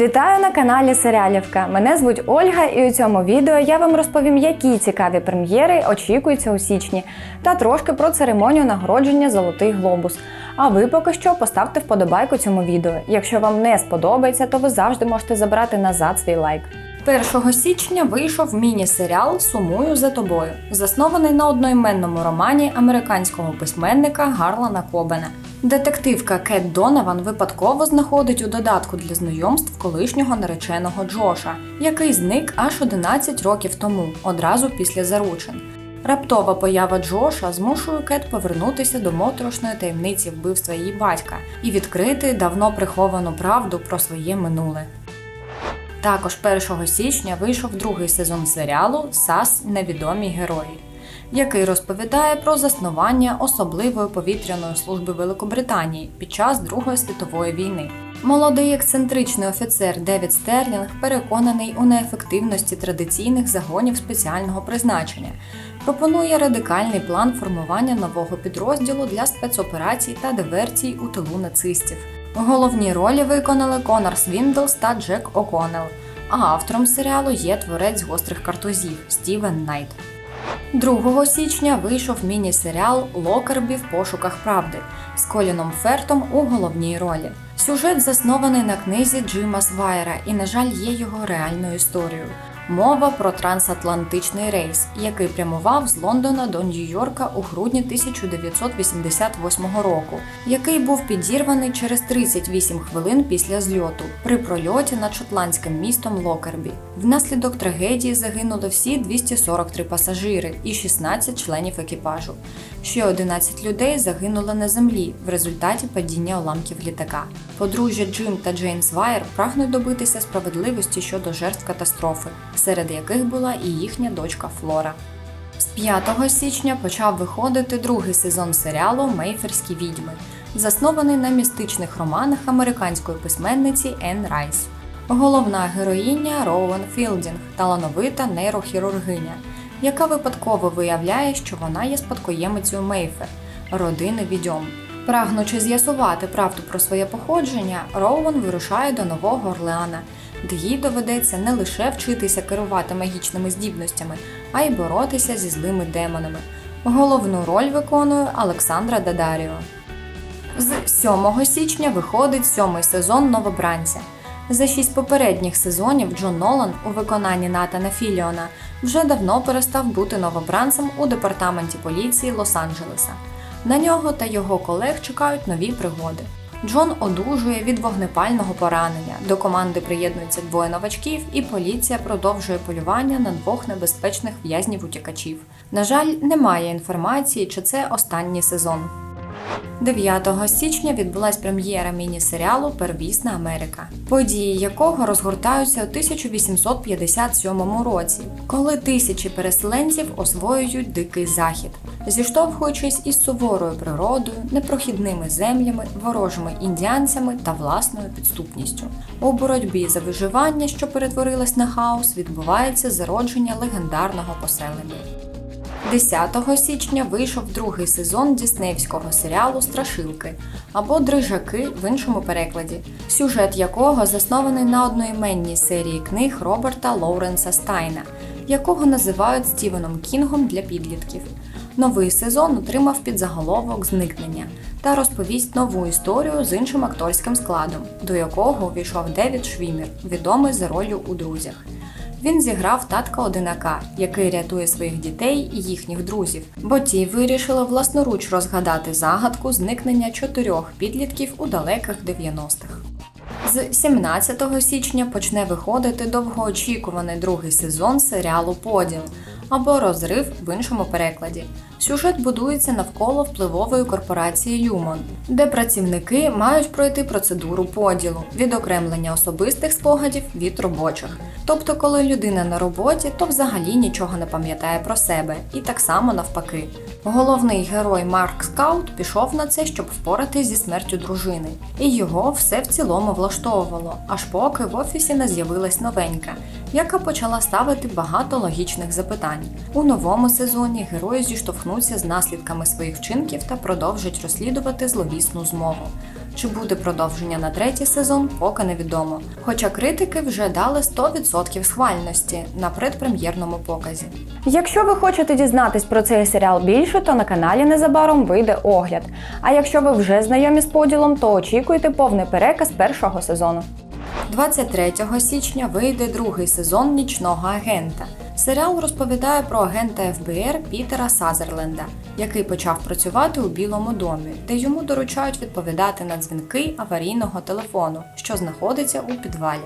Вітаю на каналі Серіалівка. Мене звуть Ольга, і у цьому відео я вам розповім, які цікаві прем'єри очікуються у січні, та трошки про церемонію нагородження Золотий глобус. А ви поки що поставте вподобайку цьому відео. Якщо вам не сподобається, то ви завжди можете забрати назад свій лайк. 1 січня вийшов міні-серіал Сумую за тобою, заснований на одноіменному романі американського письменника Гарлана Кобена. Детективка Кет Донован випадково знаходить у додатку для знайомств колишнього нареченого Джоша, який зник аж 11 років тому, одразу після заручин. Раптова поява Джоша змушує Кет повернутися до моторошної таємниці вбивства її батька і відкрити давно приховану правду про своє минуле. Також 1 січня вийшов другий сезон серіалу САС Невідомі герої, який розповідає про заснування особливої повітряної служби Великобританії під час Другої світової війни. Молодий ексцентричний офіцер Девід Стерлінг переконаний у неефективності традиційних загонів спеціального призначення, пропонує радикальний план формування нового підрозділу для спецоперацій та диверсій у тилу нацистів. Головні ролі виконали Конор Свіндлс та Джек О'Коннелл, а автором серіалу є творець гострих картузів Стівен Найт. 2 січня вийшов міні-серіал Локербі в пошуках правди з Коліном Фертом у головній ролі. Сюжет заснований на книзі Джима Свайера і, на жаль, є його реальною історією. Мова про трансатлантичний рейс, який прямував з Лондона до Нью-Йорка у грудні 1988 року, який був підірваний через 38 хвилин після зльоту при прольоті над шотландським містом Локербі. Внаслідок трагедії загинули всі 243 пасажири і 16 членів екіпажу. Ще 11 людей загинули на землі в результаті падіння уламків літака. Подружжя Джим та Джеймс Вайер прагнуть добитися справедливості щодо жертв катастрофи, серед яких була і їхня дочка Флора. З 5 січня почав виходити другий сезон серіалу Мейферські відьми, заснований на містичних романах американської письменниці Енн Райс. Головна героїня Роуен Філдінг, талановита нейрохірургиня, яка випадково виявляє, що вона є спадкоємицею Мейфер, родини відьом. Прагнучи з'ясувати правду про своє походження, Роуен вирушає до Нового Орлеана, де доведеться не лише вчитися керувати магічними здібностями, а й боротися зі злими демонами. Головну роль виконує Олександра Дадаріо. З 7 січня виходить сьомий сезон Новобранця. За шість попередніх сезонів Джон Нолан у виконанні Натана Філіона вже давно перестав бути новобранцем у департаменті поліції Лос-Анджелеса. На нього та його колег чекають нові пригоди. Джон одужує від вогнепального поранення. До команди приєднуються двоє новачків, і поліція продовжує полювання на двох небезпечних в'язнів утікачів. На жаль, немає інформації, чи це останній сезон. 9 січня відбулась прем'єра міні-серіалу Первісна Америка, події якого розгортаються у 1857 році, коли тисячі переселенців освоюють дикий захід, зіштовхуючись із суворою природою, непрохідними землями, ворожими індіанцями та власною підступністю. У боротьбі за виживання, що перетворилась на хаос, відбувається зародження легендарного поселення. 10 січня вийшов другий сезон діснеївського серіалу Страшилки або Дрижаки в іншому перекладі, сюжет якого заснований на одноіменній серії книг Роберта Лоуренса Стайна, якого називають Стівеном Кінгом для підлітків. Новий сезон отримав підзаголовок Зникнення та розповість нову історію з іншим акторським складом, до якого увійшов Девід Швімір, відомий за ролью у друзях. Він зіграв татка одинака, який рятує своїх дітей і їхніх друзів, бо ті вирішили власноруч розгадати загадку зникнення чотирьох підлітків у далеких 90-х. З 17 січня почне виходити довгоочікуваний другий сезон серіалу Поділ або Розрив в іншому перекладі. Сюжет будується навколо впливової корпорації Люмон, де працівники мають пройти процедуру поділу, відокремлення особистих спогадів від робочих. Тобто, коли людина на роботі, то взагалі нічого не пам'ятає про себе, і так само навпаки. Головний герой Марк Скаут пішов на це, щоб впоратись зі смертю дружини, і його все в цілому влаштовувало, аж поки в офісі не з'явилась новенька, яка почала ставити багато логічних запитань. У новому сезоні герої зіштовхнуться з наслідками своїх вчинків та продовжать розслідувати зловісну змову. Чи буде продовження на третій сезон, поки невідомо. Хоча критики вже дали 100% схвальності на предпрем'єрному показі. Якщо ви хочете дізнатись про цей серіал більше, то на каналі незабаром вийде огляд. А якщо ви вже знайомі з поділом, то очікуйте повний переказ першого сезону. 23 січня вийде другий сезон Нічного агента. Серіал розповідає про агента ФБР Пітера Сазерленда, який почав працювати у Білому домі, де йому доручають відповідати на дзвінки аварійного телефону, що знаходиться у підвалі.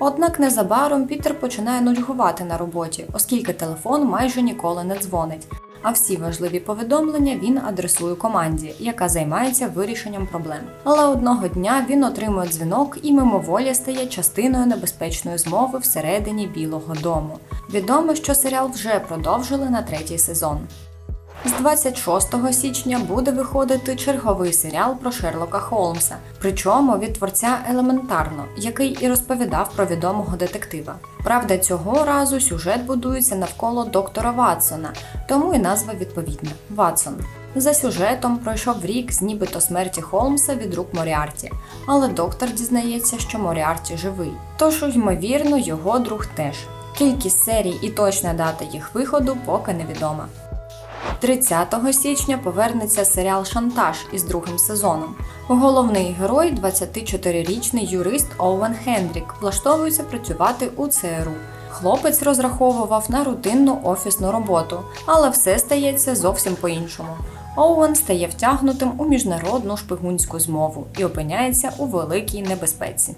Однак незабаром Пітер починає нудьгувати на роботі, оскільки телефон майже ніколи не дзвонить. А всі важливі повідомлення він адресує команді, яка займається вирішенням проблем. Але одного дня він отримує дзвінок і мимоволі стає частиною небезпечної змови всередині Білого Дому. Відомо, що серіал вже продовжили на третій сезон. З 26 січня буде виходити черговий серіал про Шерлока Холмса, причому від творця елементарно, який і розповідав про відомого детектива. Правда, цього разу сюжет будується навколо доктора Ватсона, тому і назва відповідна Ватсон. За сюжетом пройшов рік з нібито смерті Холмса від рук Моріарті, але доктор дізнається, що Моріарті живий. Тож, ймовірно, його друг теж. Кількість серій і точна дата їх виходу поки невідома. 30 січня повернеться серіал Шантаж із другим сезоном. Головний герой, 24-річний юрист Оуен Хендрік, влаштовується працювати у ЦРУ. Хлопець розраховував на рутинну офісну роботу, але все стається зовсім по-іншому. Оуен стає втягнутим у міжнародну шпигунську змову і опиняється у великій небезпеці.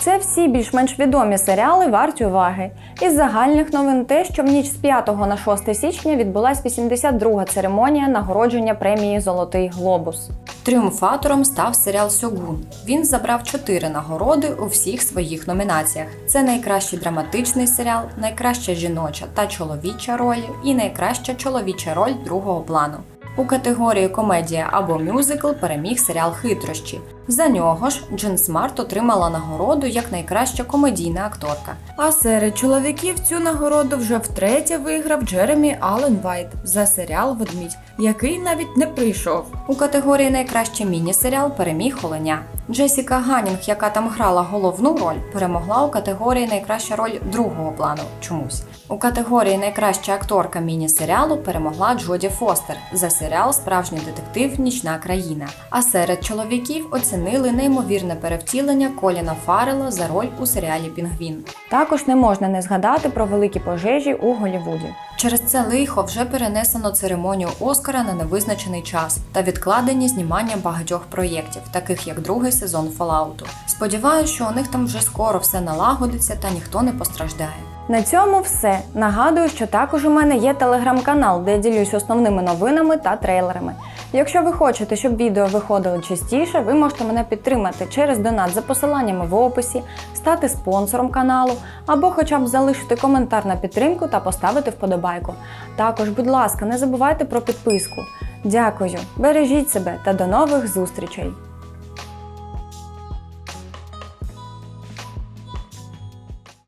Це всі більш-менш відомі серіали варті уваги. Із загальних новин те, що в ніч з 5 на 6 січня відбулась 82-га церемонія нагородження премії Золотий Глобус. Тріумфатором став серіал Сьогун. Він забрав чотири нагороди у всіх своїх номінаціях: це найкращий драматичний серіал, найкраща жіноча та чоловіча роль і найкраща чоловіча роль другого плану. У категорії комедія або мюзикл переміг серіал Хитрощі. За нього ж Джин Смарт отримала нагороду як найкраща комедійна акторка. А серед чоловіків цю нагороду вже втретє виграв Джеремі Аллен Вайт за серіал Ведмідь, який навіть не прийшов. У категорії найкращий міні-серіал переміг Оленя. Джесіка Ганінг, яка там грала головну роль, перемогла у категорії найкраща роль другого плану чомусь. У категорії найкраща акторка міні-серіалу перемогла Джоді Фостер за серіал Справжній детектив Нічна країна. А серед чоловіків оцінили неймовірне перевтілення Коліна Фаррела за роль у серіалі Пінгвін. Також не можна не згадати про великі пожежі у Голлівуді. Через це лихо вже перенесено церемонію Оскара на невизначений час та відкладені знімання багатьох проєктів, таких як другий сезон Фоллауту. Сподіваюся, що у них там вже скоро все налагодиться та ніхто не постраждає. На цьому все. Нагадую, що також у мене є телеграм-канал, де я ділюсь основними новинами та трейлерами. Якщо ви хочете, щоб відео виходили частіше, ви можете мене підтримати через донат за посиланнями в описі, стати спонсором каналу або хоча б залишити коментар на підтримку та поставити вподобайку. Також, будь ласка, не забувайте про підписку. Дякую, бережіть себе та до нових зустрічей!